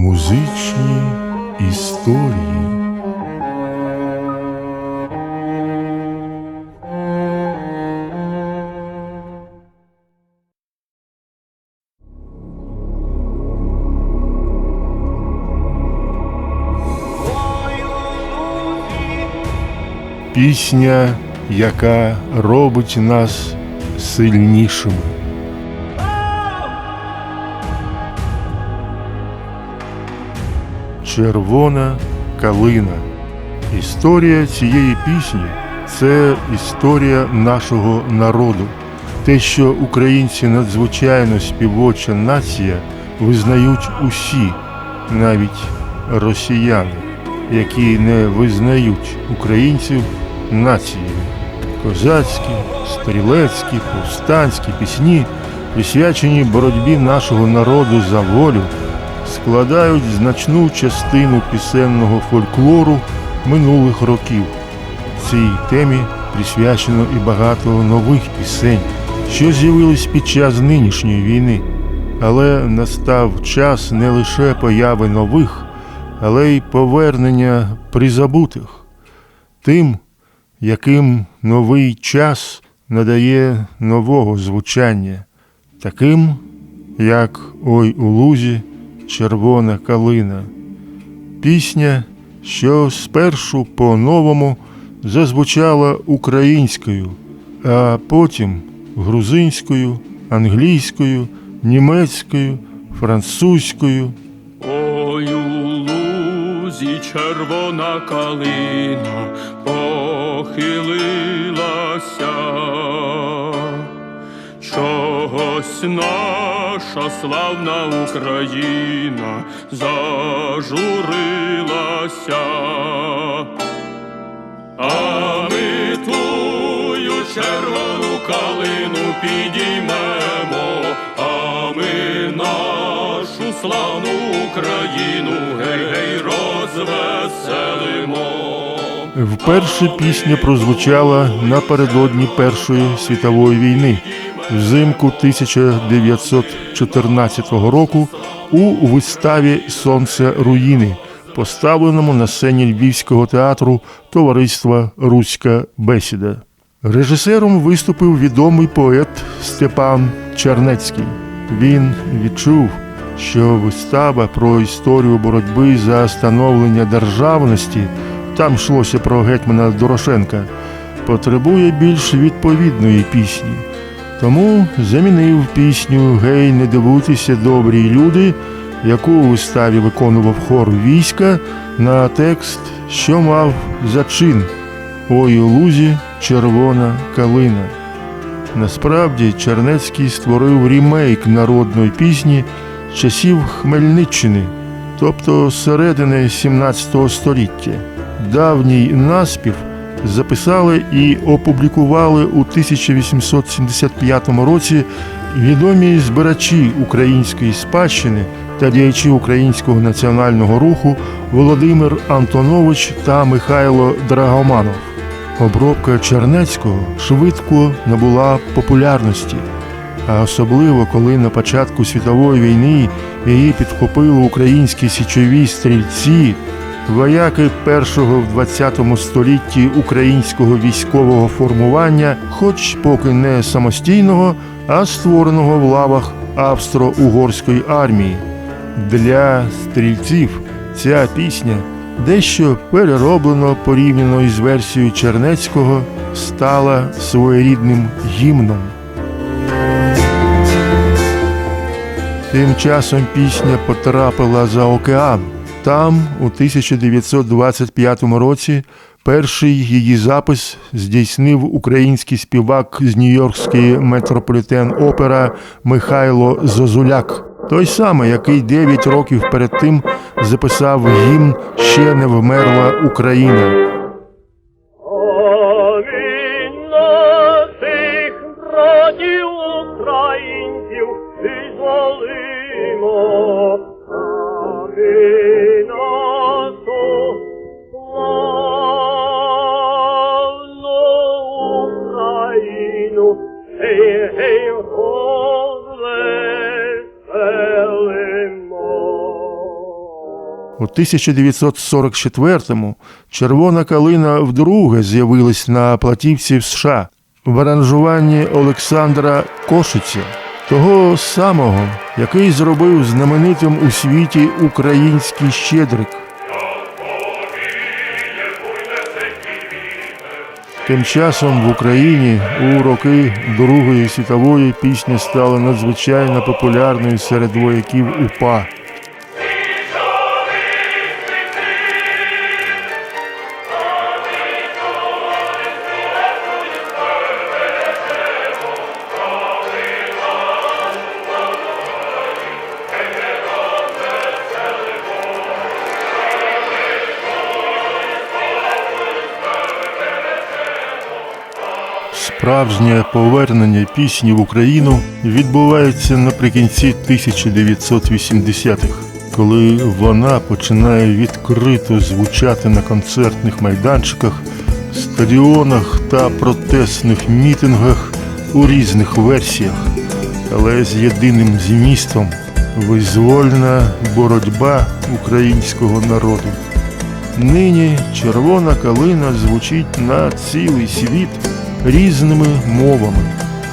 Музичні історії. Пісня, яка робить нас сильнішими. Червона калина. Історія цієї пісні це історія нашого народу. Те, що українці надзвичайно співоча нація, визнають усі, навіть росіяни, які не визнають українців нацією. Козацькі, стрілецькі, повстанські пісні, присвячені боротьбі нашого народу за волю, складають значну частину пісенного фольклору минулих років. Цій темі присвячено і багато нових пісень, що з'явились під час нинішньої війни. Але настав час не лише появи нових, але й повернення призабутих. Тим, яким новий час надає нового звучання, таким, як Ой у лузі червона калина, пісня, що спершу по-новому зазвучала українською, а потім грузинською, англійською, німецькою, французькою. Ой, у лузі червона калина похилилася, чогось наша славна Україна зажурилася, а ми тую червону калину підіймемо, а ми нашу славну Україну гей-гей розвеселимо. Вперше пісня прозвучала напередодні Першої світової війни взимку 1914 року у виставі Сонце руїни, поставленому на сцені Львівського театру Товариства Руська бесіда. Режисером виступив відомий поет Степан Чернецький. Він відчув, що вистава про історію боротьби за становлення державності там йшлося про гетьмана Дорошенка, потребує більш відповідної пісні. Тому замінив пісню Гей, не дивуйтеся, добрі люди, яку у виставі виконував хор війська на текст, що мав зачин Ой у лузі червона калина. Насправді Чернецький створив рімейк народної пісні часів Хмельниччини, тобто середини 17 століття. Давній наспів записали і опублікували у 1875 році відомі збирачі української спадщини та діячі українського національного руху Володимир Антонович та Михайло Драгоманов. Обробка Чернецького швидко набула популярності, а особливо коли на початку світової війни її підхопили українські січові стрільці, вояки першого в 20 столітті українського військового формування, хоч поки не самостійного, а створеного в лавах австро-угорської армії. Для стрільців ця пісня дещо перероблено порівняно із версією Чернецького, стала своєрідним гімном. Тим часом пісня потрапила за океан. Там, у 1925 році, перший її запис здійснив український співак з Нью-Йоркської метрополітен опера Михайло Зозуляк. Той самий, який 9 років перед тим записав гімн Ще не вмерла Україна. У 1944-му червона калина вдруге з'явилась на платівці в США в аранжуванні Олександра Кошиця, того самого, який зробив знаменитим у світі український щедрик. Тим часом в Україні у роки Другої світової пісня стала надзвичайно популярною серед вояків УПА. Справжнє повернення пісні в Україну відбувається наприкінці 1980-х, коли вона починає відкрито звучати на концертних майданчиках, стадіонах та протестних мітингах у різних версіях, але з єдиним змістом визвольна боротьба українського народу. Нині червона калина звучить на цілий світ різними мовами.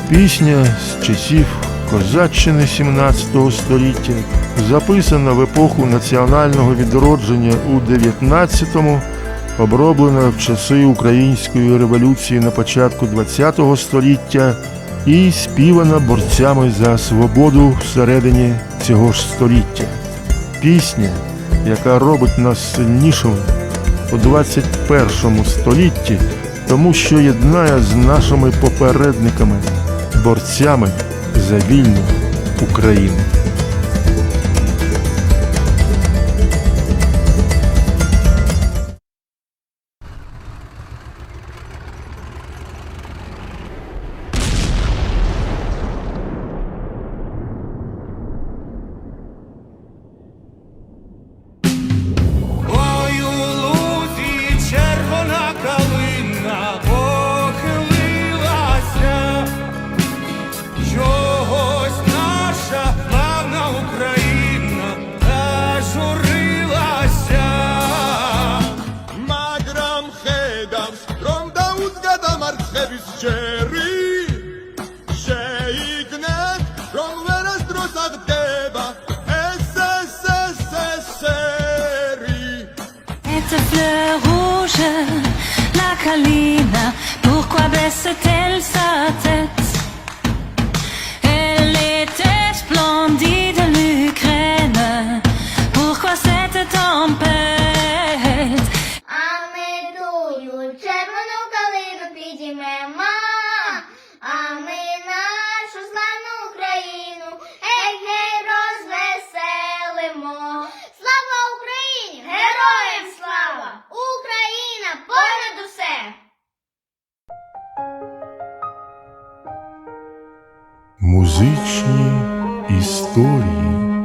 Пісня з часів козаччини 17 століття, записана в епоху національного відродження у 19-му, оброблена в часи Української революції на початку 20-го століття і співана борцями за свободу всередині цього ж століття. Пісня, яка робить нас сильнішими у 21 столітті, тому що єднає з нашими попередниками, борцями за вільну Україну. Cherry. Sheignet, ron veras drosag deba, SSSSRI. Cette fleur rouge, музичні історії.